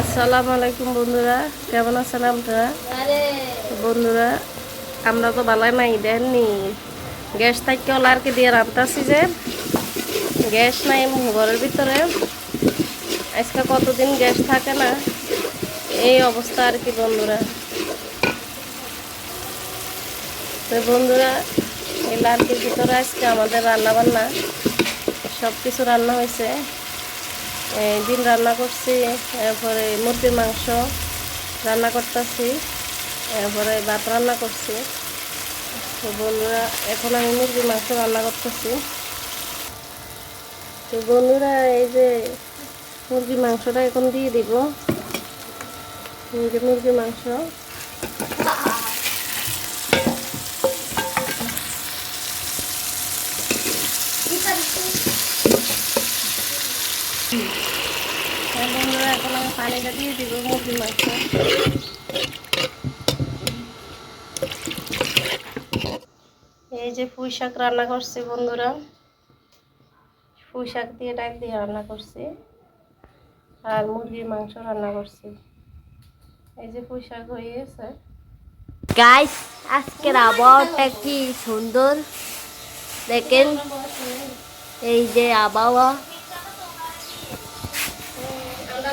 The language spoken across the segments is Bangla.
আসসালামু আলাইকুম বন্ধুরা, কেমন আছেন আপনারা? বন্ধুরা, আমরা তো বালাই নাই দেননি গ্যাস আর কি দিয়ে রান্তাছি যে। গ্যাস নাই ঘরের ভিতরে। আজকে কতদিন গ্যাস থাকে না? এই অবস্থা আর কি বন্ধুরা। বন্ধুরা এই লার্কির ভিতরে আজকে আমাদের রান্না বান্না সব কিছু রান্না হয়েছে। ডিম রান্না করছি, এরপরে মুরগির মাংস রান্না করতেছি, এরপরে ভাত রান্না করছি। তো বন্ধুরা, এখন আমি মুরগির মাংস রান্না করতেছি। তো বন্ধুরা, এই যে মুরগির মাংসটা এখন দিয়ে দিব। মুরগির মাংস। বন্ধুরা, এখন আমি পানিটা দিয়ে দিব মুরগির মাংস। এই যে পুঁই শাক রান্না করছি বন্ধুরা। পুঁই শাক দিয়ে ডাক দিয়ে রান্না করছি। আর মুরগির মাংস রান্না করছি। এই যে পুঁই শাক হয়ে গেছে। গাইস আজকের আবহাওয়াটা কি সুন্দর। দেখেন, এই যে আবহাওয়া।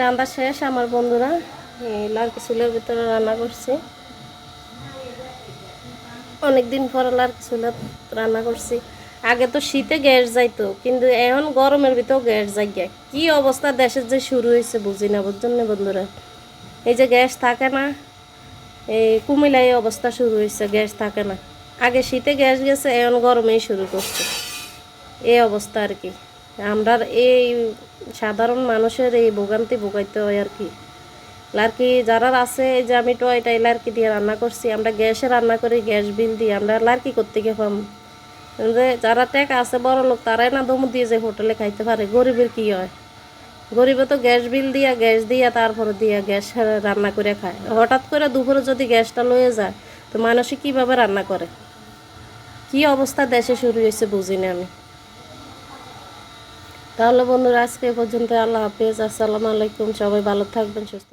রান্না শেষ, আমার বন্ধুরা। লার্কি চুলের ভিতরে রান্না করছি। অনেকদিন পরে লার্কি চুলাত রান্না করছি। আগে তো শীতে গ্যাস যাইতো, কিন্তু এখন গরমের ভিতর গ্যাস যাই। কি অবস্থা দেশের যে শুরু হয়েছে বুঝি না, বুঝছেন না বন্ধুরা? এই যে গ্যাস থাকে না এই কুমিল্লায় এই অবস্থা শুরু হয়েছে, গ্যাস থাকে না। আগে শীতে গ্যাস গেছে, এখন গরমেই শুরু করছে। এই অবস্থা আর কি। আমরা এই সাধারণ মানুষের এই ভোগান্তি ভোগাইতে হয় আর কি। লার্কি যারা আছে, এই যে আমি টয়টাই লার্কি দিয়ে রান্না করছি, আমরা গ্যাসে রান্না করি, গ্যাস বিল দিয়ে, আমরা লার্কি করতে গিয়ে পাম যে যারা টেকা আছে, বড় লোক, তারাই না দমু দিয়ে যে হোটেলে খাইতে পারে, গরিবের কি হয়? গরিবে তো গ্যাস বিল দিয়া, গ্যাস দিয়া, তারপরে দিয়া গ্যাস রান্না করে খায়। হঠাৎ করে দুপুরে যদি গ্যাসটা লয়ে যায়, তো মানুষে কীভাবে রান্না করে? কি অবস্থা দেশে শুরু হয়েছে বুঝি না আমি। তাহলে বন্ধুরা আজকে পর্যন্ত আল্লাহ হাফিজ। আসসালামু আলাইকুম। সবাই ভালো থাকবেন সুস্থ